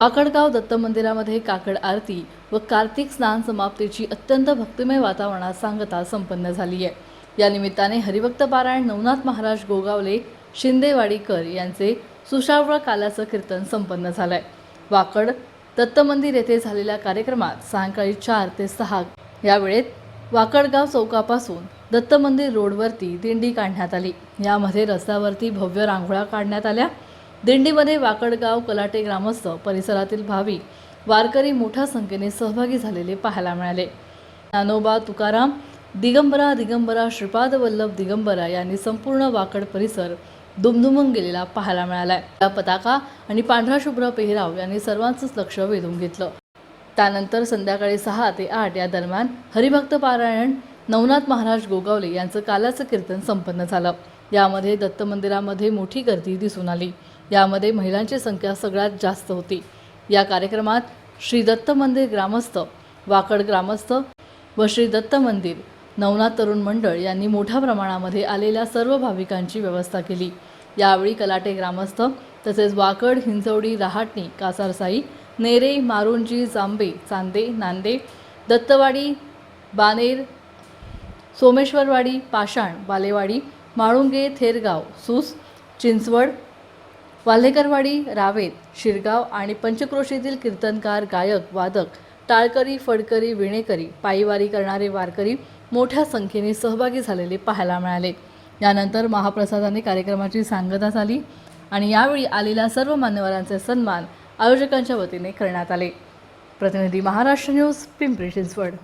काकडगाव दत्त मंदिरामध्ये काकड आरती व कार्तिक स्नान समाप्तीची अत्यंत भक्तिमय वातावरणात सांगता संपन्न झाली आहे. या निमित्ताने हरिभक्त पारायण नवनाथ महाराज गोगावले शिंदेवाडीकर यांचे सुशावळ कालाचं कीर्तन संपन्न झालं आहे वाकड दत्त मंदिर येथे झालेल्या कार्यक्रमात सायंकाळी चार ते सहा या वेळेत वाकडगाव चौकापासून दत्त मंदिर रोडवरती दिंडी काढण्यात आली. यामध्ये रस्त्यावरती भव्य रांगोळ्या काढण्यात आल्या. दिंडीमध्ये वाकडगाव कलाटे ग्रामस्थ परिसरातील भाविक वारकरी मोठ्या संख्येने सहभागी झालेले पाहायला मिळाले. ज्ञानोबा तुकाराम दिगंबरा दिगंबरा श्रीपाद वल्लभ दिगंबरा यांनी संपूर्ण वाकड परिसर दुमदुमून गेलेला पाहायला मिळालाय. या पताका आणि पांढरा शुभ्र पेहराव यांनी सर्वांचंच लक्ष वेधून घेतलं. त्यानंतर संध्याकाळी सहा ते आठ या दरम्यान हरिभक्त पारायण नवनाथ महाराज गोगावले यांचं कालाचं कीर्तन संपन्न झालं. यामध्ये दत्त मंदिरामध्ये मोठी गर्दी दिसून आली. यामध्ये महिलांची संख्या सगळ्यात जास्त होती. या कार्यक्रमात श्री दत्त मंदिर ग्रामस्थ वाकड ग्रामस्थ व श्री दत्त मंदिर नवनाथ तरुण मंडळ यांनी मोठ्या प्रमाणामध्ये आलेल्या सर्व भाविकांची व्यवस्था केली. यावेळी कलाटे ग्रामस्थ तसेच वाकड हिंजवडी रहाटणी कासारसाई नेरे मारुंजी जांबे चांदे नांदे दत्तवाडी बानेर सोमेश्वरवाडी पाषाण बालेवाडी माळुंगे थेरगाव सूस चिंचवड वाल्हेकरवाडी रावेत शिरगाव आणि पंचक्रोशीतील कीर्तनकार गायक वादक टाळकरी फडकरी विणेकरी पायीवारी करणारे वारकरी मोठ्या संख्येने सहभागी झालेले पाहायला मिळाले. यानंतर महाप्रसादाने कार्यक्रमाची सांगता झाली आणि यावेळी आलेल्या सर्व मान्यवरांचे सन्मान आयोजकांच्या वतीने करण्यात आले. प्रतिनिधी महाराष्ट्र न्यूज पिंपरी चिंचवड.